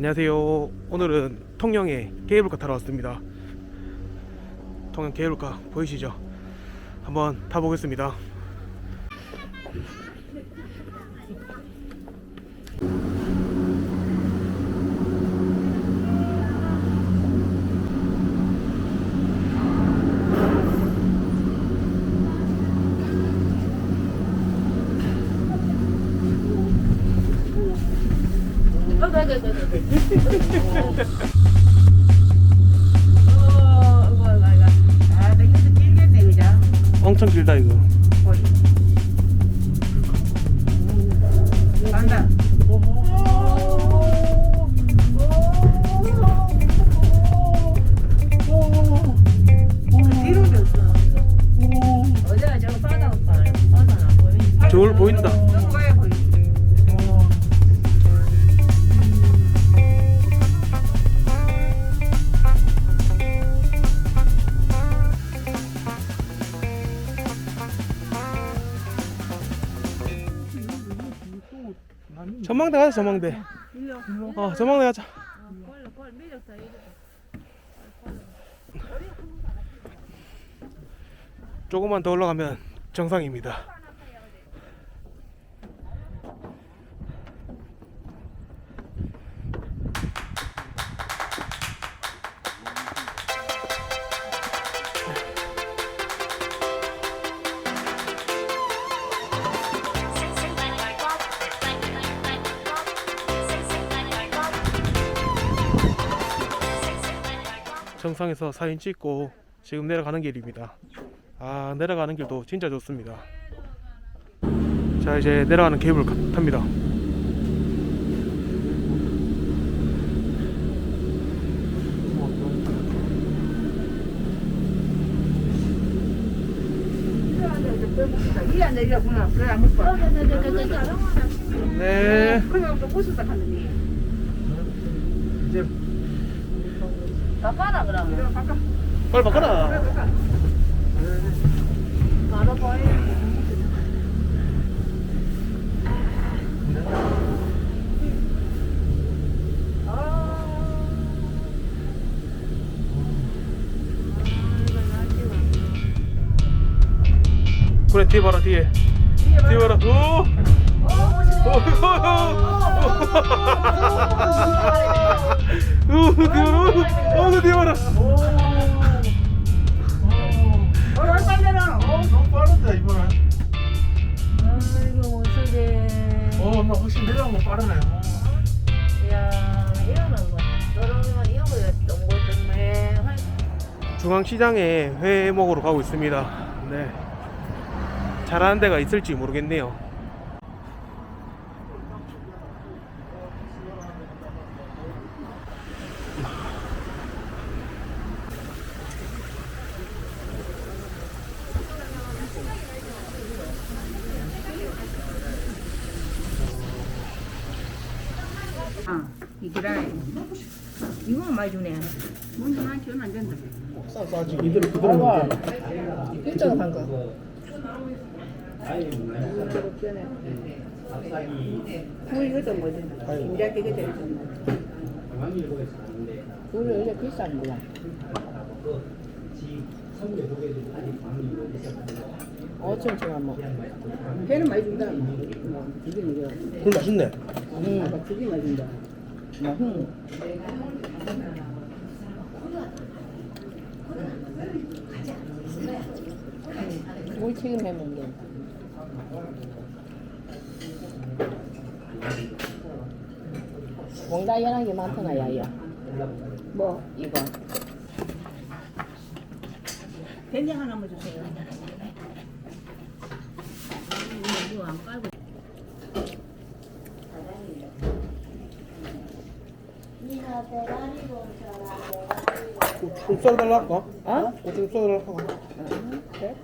안녕하세요. 오늘은 통영에 케이블카 타러 왔습니다. 통영 케이블카 보이시죠? 한번 타보겠습니다. 아, 되게 길겠네, 그죠? 엄청 길다 이거. 전망대 가자 전망대. 어 전망대 가자. 조금만 더 올라가면 정상입니다. 정상에서 사진 찍고 지금 내려가는 길입니다. 아 내려가는 길도 진짜 좋습니다. 자 이제 내려가는 케이블 카- 탑니다. 네. 이제 바빠라 그러면. 바꿔. 빨리 바꿔라. 바로 보이. 그래 뒤에 봐라 뒤에. 뒤에 봐라. 오. 어, 빨리 내려. 너무 빠르다 이거 동글동글. 중앙시장에 회 먹으러 가고 있습니다. 네. 잘하는 데가 있을지 모르겠네요. 아, 이기라. 이거는 많이 주네. 먼저 난 기억 안 된다. 싸 싸지 이대로 그대로 일정 한 거. 뭐 이것도 뭐든. 우리가 그게 되는 우리 요새 비싼 거야. 어쩜 제가 뭐. 걔는 많이 준다. 이게 이거. 술 맛있네. 응, 많이 준다. 응. 뭘 지금 해 먹는 게. 뭔가 연하게 많더나 야야. 뭐 이거. 된장 하나만 주세요. 이거 안 깔고. 좀 썰어달라 할까? 어? 좀 썰어달라 할까? 그래?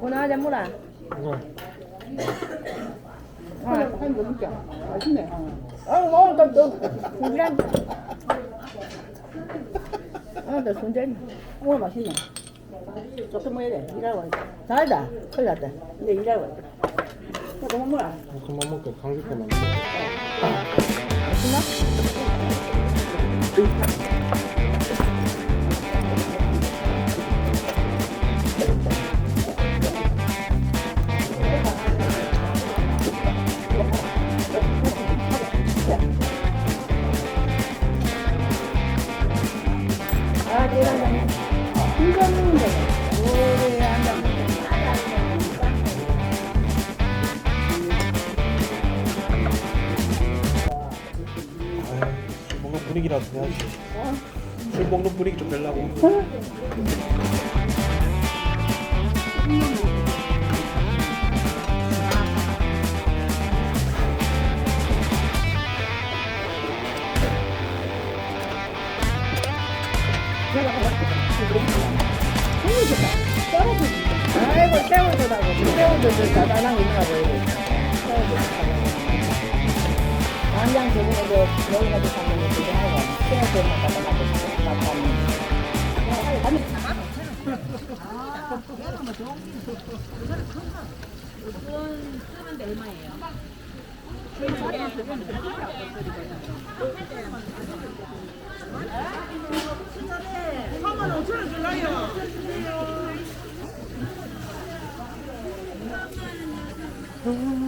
오늘 하자 뭐라? 이거. 아, 한거 진짜 맛있네. 어, 뭐, 너, 너, 순간. 어, 너 순간. 오늘 맛있네. 조금 뭐 이래. 일하고 왔다. 잘다. 큰일 났다. 근데 일하고 왔다. 조금 뭐라. 그만 먹게 감기 때문 什么怎 분위기라도 해야지. 술 먹는 분위기 좀 내려고. 아이고. 새우도 다단한 거 있나 봐요. 간장 저번에도 여기 가서 담는 거 그거 하고 새우도만 갖다 놔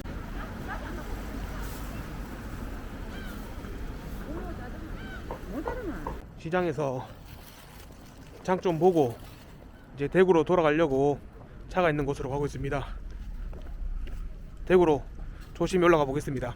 시장에서 장 좀 보고 이제 대구로 돌아가려고 차가 있는 곳으로 가고 있습니다. 대구로 조심히 올라가 보겠습니다.